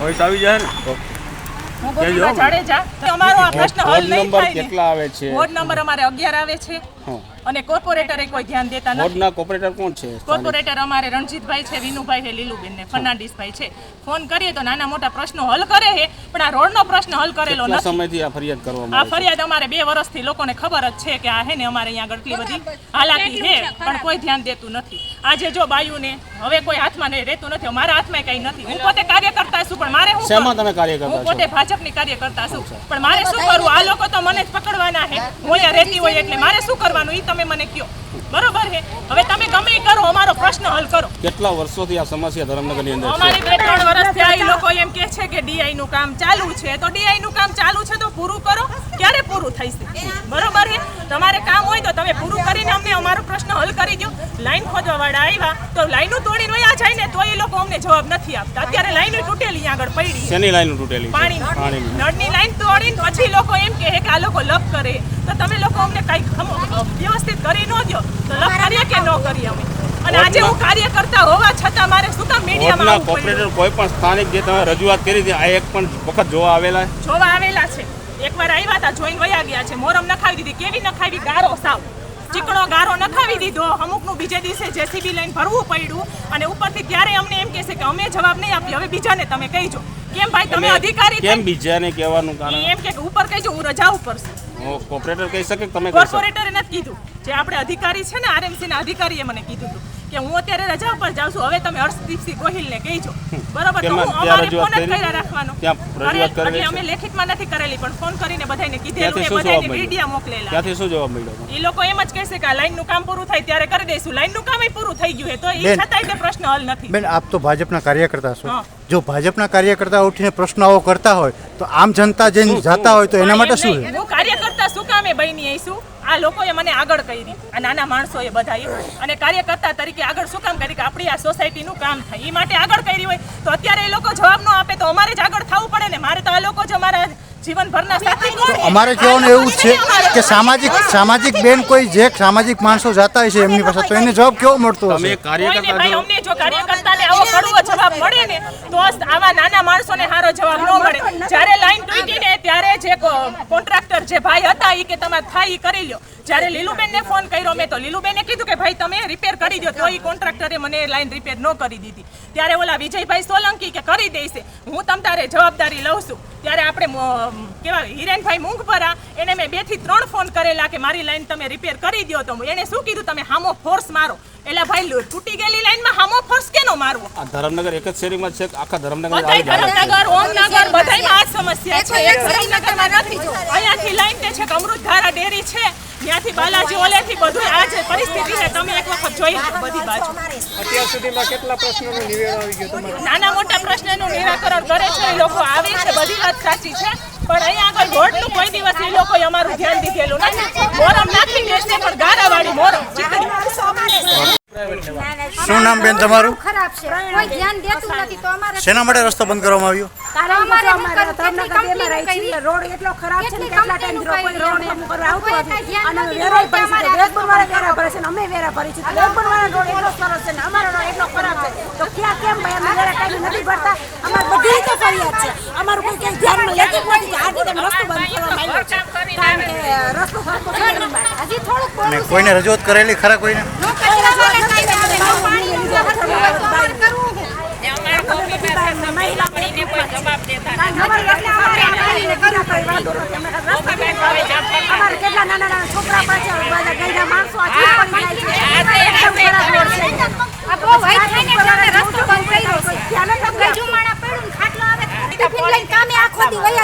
હવે તો આવી જાય ને. ગોપીબા આ પ્રશ્ન હલ વોર્ડ નહીં નંબર થાય કેટલા આવે છે? વોર્ડ નંબર અમારે અગિયાર આવે છે. અને કોર્પોરેટરે કોઈ ધ્યાન દેતા નથી. વોર્ડના કોર્પોરેટર કોણ છે? કોર્પોરેટર અમારે રણજીતભાઈ છે વિનુભાઈ છે લીલુબેન ને ફર્નાન્ડિસભાઈ છે. ફોન કરીએ તો નાના મોટા પ્રશ્નો હલ કરે છે પણ આ રોડનો પ્રશ્ન હલ કરેલો નથી. સમયથી આ ફરિયાદ આ કરવામાં આવે ફરિયાદ અમારે બે વર્ષથી લોકોને ખબર જ છે કે આ હે ને અમારે અહીંયા આગળ બધી હાલાકી છે પણ કોઈ ધ્યાન દેતું નથી. આજે જો બાયુને હવે કોઈ હાથમાં નહીં રહેતું નથી મારા હાથમાં કઈ નથી. હું પોતે કાર્યકર્તા છું પણ મારે હું શેમાં કરવું? તમે કાર્ય કરતા હું છો? પોતે ભાજપની કાર્યકર્તા છું પણ મારે શું કરવું આ લોકો તો મને જ પકડવાના છે. હું અહીંયા રહેતી હોય એટલે મારે શું કરવાનું એ તમે મને કયો. બરોબર છે? હવે તમે ગમે એ કરો અમારો પ્રશ્ન હલ કરો. કેટલા વર્ષોથી આ સમસ્યા ધરમનગરની અંદર અમારે બે ત્રણ વર્ષથી આ લોકો એમ કહે છે કે ડીઆઈ નું કામ ચાલુ છે. તો ડીઆઈ નું કામ ચાલુ છે તો પૂરું કરો. ક્યારે પૂરું થશે બરોબર છે? તમારે કામ હોય તો તમે પૂરું કરીને અમને અમારો પ્રશ્ન હલ કરી દો લાઈન ખોદવા વાળા આવ્યા તો લાઈનો તોડીને વયા જાય ને જવાબ નથી આપતા. અત્યારે લાઈનો તૂટેલી આગળ પડી. શેની લાઈનો તૂટેલી? પાણી. નળની લાઈન તોડીને પછી લોકો એમ કહે કે આ લોકો લપ કરે. તો તમે લોકો અમને કઈ વ્યવસ્થિત કરી ન દો તો લપ કરીએ કે ન કરીએ અમે? અને આજે હું કાર્ય કરતા હોવા છતાં મારે શું કામ મીડિયામાં આવવું પડ્યું? કોઈ પણ સ્થાનિક જે તમે રજૂઆત કરી હતી આ એક પણ વખત જોવા આવેલા છે? જોવા આવેલા છે. એકવાર આવ્યા હતા જોઈને વયા ગયા છે. મોરમ નખાવી દીધી. કેવી નખાવી? ગારો સાવ. ચીકણો ગારો નખાવી દીધો. અમુકનું બીજે દિવસે જેસીબી લઈને ભરવું પડ્યું અને ઉપરથી ત્યારે અમને એમ કહેશે કે અમે જવાબ નહીં આપીએ. હવે બીજાને તમે કહીજો. કેમ ભાઈ તમે અધિકારી કેમ બીજાને કહેવાનું કારણ? એમ કે ઉપર કહીજો હું રજા ઉપર છું. હું કોપરેટર કહી શકે તમે કોર્પોરેટરે નથી કીધું. જે આપણે અધિકારી છે ને આરએમસી ના અધિકારીએ મને કીધું હતું કે હું અત્યારે રજા ઉપર જાઉં છું. હવે તમે હર્ષદીપસિંહ ગોહિલને કહીજો. બરોબર? તો હું અમારે ફોન જ કર્યા રાખવાનો. એટલે અમે લેખિતમાં નથી કરેલી પણ ફોન કરીને બધાને કીધેલું એ બધાને મીડિયા મોકલેલા. ત્યાંથી શું જવાબ મળ્યો? એ લોકો એમ જ કહેશે કે આ લાઈનનું કામ પૂરું થાય ત્યારે કરી દઈશું. લાઈનનું કામ પૂરું થઈ ગયું છે તો એ. છતાંય તે પ્રશ્ન હલ નથી. બેન આપ તો ભાજપના કાર્યકર્તા છો. જો ભાજપના કાર્યકર્તા ઉઠીને પ્રશ્નો કરતા હોય તો આમ જનતા જઈને જતા હોય તો એના માટે શું કાર્યકર્તા શું કામે બની આવીશું આ લોકોએ મને આગળ કરી. આ નાના માણસોએ બધાએ અને કાર્યકર્તા તરીકે આગળ શું કામ કરી? કે આપણી આ સોસાયટીનું કામ થાય. એ માટે આગળ કરી હોય. તો અત્યારે એ લોકો જવાબ ન આપે તો અમારે જ આગળ થવું પડે ને? મારે તો આ લોકો જ અમારા જીવનભરના સાથી અમારે કહેવાનું એવું છે કે સામાજિક સામાજિક બેન કોઈ જે સામાજિક માણસો જતા હોય છે એમની પાસે તો એને જવાબ કેવો મળતો તમે હશે? કાર્યકર્તા ભાઈ અમને જો કાર્યકર્તાને આવો કડવો જવાબ મળે ને તો આવા નાના માણસોને સારો જવાબ ન મળે જ્યારે લાઈન તૂટી ને ત્યારે જે કોન્ટ્રાક્ટર જે ભાઈ હતા એ કે તમે થાય કરી લ્યો. જ્યારે લીલુબેનને ફોન કર્યો, મેં તો લીલુબેને કીધું કે ભાઈ, તમે રિપેર કરી દો તો એ કોન્ટ્રાક્ટરે મને લાઈન રિપેર ન કરી દીધી. ત્યારે ઓલા વિજયભાઈ સોલંકી કે કરી દેશે હું તમ તારે જવાબદારી લઉં છું. ત્યારે આપણે કેવા હિરેનભાઈ મૂંગપરા, એને થી ત્રણ ફોન કરેલા કે મારી લાઈન તમે રિપેર કરી દો તો એને શું કીધું? તમે હામો ફોર્સ મારો. એટલે ભાઈ તૂટી ગયેલી લાઈનમાં હામો ફોર્સ કેનો મારવો? આ ધરમનગર એક જ શેરીમાં છે આખા ધરમનગર બધાય આવી જાય? ધરમનગર ઓમનગર બધાયમાં આ સમસ્યા છે. એક ધરમનગરમાં નથી. અહીંયાથી લાઈન તે છે કે અમૃતધારા ડેરી છે. ત્યાંથી બાલાજી ઓલેથી બધું આ જે પરિસ્થિતિ છે તમે એક વખત જોઈ લો બધી બાજુ. અત્યાર સુધીમાં કેટલા પ્રશ્નોનું નિવેદન આવી ગયું તમારું? નાના મોટા પ્રશ્નનું નિરાકરણ કરે છે એ લોકો આવે છે બધી વાત સાચી છે. પણ અહીંયા આગળ વોર્ડનું કોઈ દિવસ એ લોકોએ અમારું ધ્યાન દીધેલું નથી. મોરમ નાખી દેશે પણ ગારાવાળી મોરમ શું નામ બેન તમારું? ખરાબ છે. કોઈ ધ્યાન દેતું નથી તો અમારે શેના માટે રસ્તો બંધ કરવામાં આવ્યો? કારણ કે અમારે ધર્મનગર બેમાં રહી છે રોડ એટલો ખરાબ છે ને કેટલા ટાઈમ કોઈ રોડ એમ કરવા આવતો નથી અને વેરો ભરી છે વેરપુર વાળા વેરા ભરે છે ને અમે વેરા ભરી છે વેરપુર વાળા રોડ એટલો સરસ છે ને અમારો રોડ એટલો ખરાબ છે. તો ક્યાં કેમ ભાઈ અમે વેરા ટાઈમ નથી ભરતા? કામે કોઈને રજૂઆત કરેલી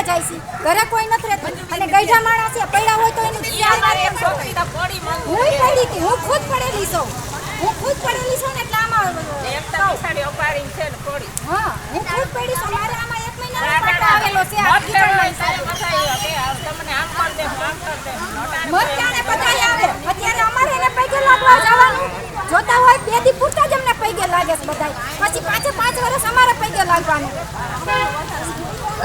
જાય છે. ઘરે કોઈ નથી રહેતું. અને ગઈઢા માણસ છે પડ્યા હોય તો એનું હું પડી હતી હું ખુદ પડેલી છું. હું ખુદ પડેલી છું ને એટલે આમાં હા હું ખુદ પડી છું. મારે આમાં એક મહિના પાટો આવેલો છે. આ કીચડમાં મત જાણે બધાય આવે? અત્યારે અમારે એને પૈકે લાગવા જવાનું. જોતા હોય બે દી પૂરતા જ અમને પૈકે લાગે છે બધાય. પછી પાંચે પાંચ વર્ષ અમારે પૈકે લાગવાનું.